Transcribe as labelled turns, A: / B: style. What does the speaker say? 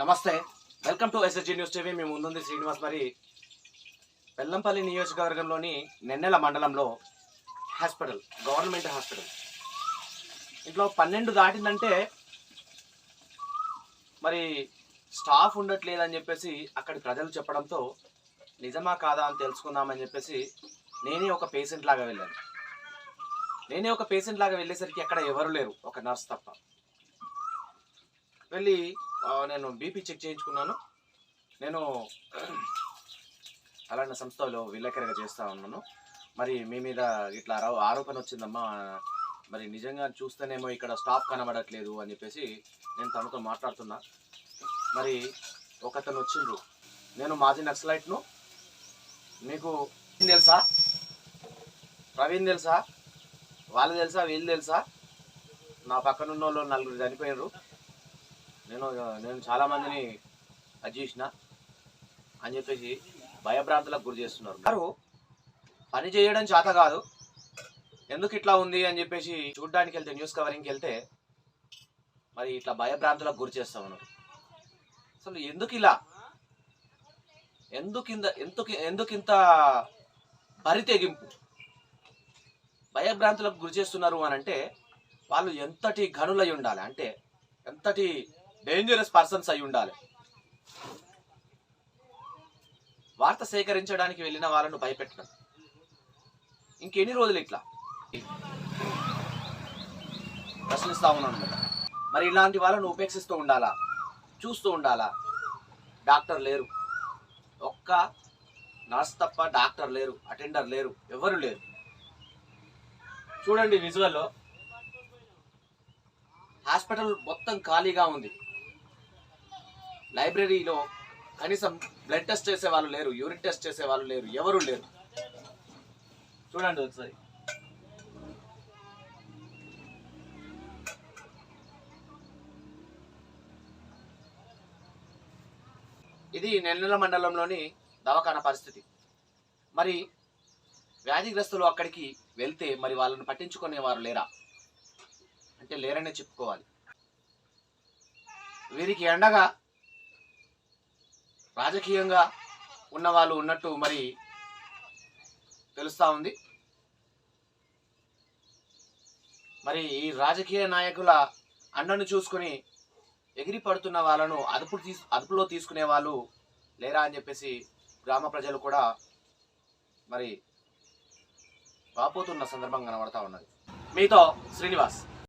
A: నమస్తే. Welcome to SSG news TV మేము ముందుంది శ్రీనివాస్ మరి. బెల్లంపల్లి నియోజకవర్గంలోని నెన్నెల మండలంలో హాస్పిటల్ గవర్నమెంట్ హాస్పిటల్. ఇంట్లో పన్నెండు దాటిందంటే మరి స్టాఫ్ ఉండట్లేదని చెప్పేసి అక్కడి ప్రజలు చెప్పడంతో నిజమా కాదా అని తెలుసుకుందామని చెప్పేసి నేనే ఒక పేషెంట్ లాగా వెళ్ళాను. నేనే ఒక పేషెంట్ లాగా వెళ్ళేసరికి అక్కడ ఎవరు లేరు. ఒక నర్స్ తప్ప. వెళ్ళి నేను బీపీ చెక్ చేయించుకున్నాను. నేను అలాంటి సంస్థలో విలేకరిగా చేస్తూ ఉన్నాను. మరి మీ మీద ఇట్లా ఆరో- ఆరోపణ వచ్చిందమ్మా. మరి నిజంగా చూస్తేనేమో ఇక్కడ స్టాఫ్ కనబడట్లేదు అని చెప్పేసి నేను తనతో మాట్లాడుతున్నా. మరి ఒకతను వచ్చిండ్రు నేను మాజీ నక్సలైట్ను. మీకు తెలుసా? ప్రవీణ్ తెలుసా? వాళ్ళు తెలుసా? వీళ్ళు తెలుసా? నా పక్కనున్న వాళ్ళు నలుగురు చనిపోయినారు నేను నేను చాలా మందిని అది చేసిన. అని చెప్పేసి భయభ్రాంతులకు గురి చేస్తున్నారు. వారు పని చేయడం చేత కాదు. ఎందుకు ఇట్లా ఉంది అని చెప్పేసి చూడ్డానికి వెళ్తే న్యూస్ కవరింగ్కి వెళ్తే మరి ఇట్లా భయభ్రాంతులకు గురి చేస్తా ఉన్నారు అసలు ఎందుకు ఇలా? ఎందుకు ఇంత ఎందుకు ఎందుకు ఇంత బరి తెగింపు? భయభ్రాంతులకు గురి చేస్తున్నారు అని అంటే వాళ్ళు ఎంతటి గనులై ఉండాలి? అంటే ఎంతటి డేంజరస్ పర్సన్స్ అయి ఉండాలి. వార్త సేకరించడానికి వెళ్ళిన వాళ్ళను భయపెట్టడం. ఇంకెన్ని రోజులు ఇట్లా? ప్రశ్నిస్తా ఉన్నాను కదా. మరి ఇలాంటి వాళ్ళను ఉపేక్షిస్తూ ఉండాలా? చూస్తూ ఉండాలా? డాక్టర్ లేరు. ఒక్క నర్స్ తప్ప డాక్టర్ లేరు అటెండర్ లేరు ఎవరు లేరు. చూడండి విజువల్లో. హాస్పిటల్ మొత్తం ఖాళీగా ఉంది. లైబ్రరీలో కనీసం బ్లడ్ టెస్ట్ చేసే వాళ్ళు లేరు యూరిన్ టెస్ట్ చేసే వాళ్ళు లేరు ఎవరు లేరు. చూడండి ఒకసారి. ఇది నెల్లూరు మండలంలోని దవాఖాన పరిస్థితి. మరి వ్యాధిగ్రస్తులు అక్కడికి వెళ్తే మరి వాళ్ళని పట్టించుకునేవారు లేరా? అంటే లేరనే చెప్పుకోవాలి. వీరికి ఎండగా రాజకీయంగా ఉన్న వాళ్ళు ఉన్నట్టు మరి తెలుస్తూ ఉంది. మరి ఈ రాజకీయ నాయకుల అండను చూసుకుని ఎగిరి పడుతున్న వాళ్ళను అదుపు తీసు అదుపులో తీసుకునే వాళ్ళు లేరా అని చెప్పేసి గ్రామ ప్రజలు కూడా మరి వాపోతున్న సందర్భం కనబడతా ఉన్నది. మీతో శ్రీనివాస్.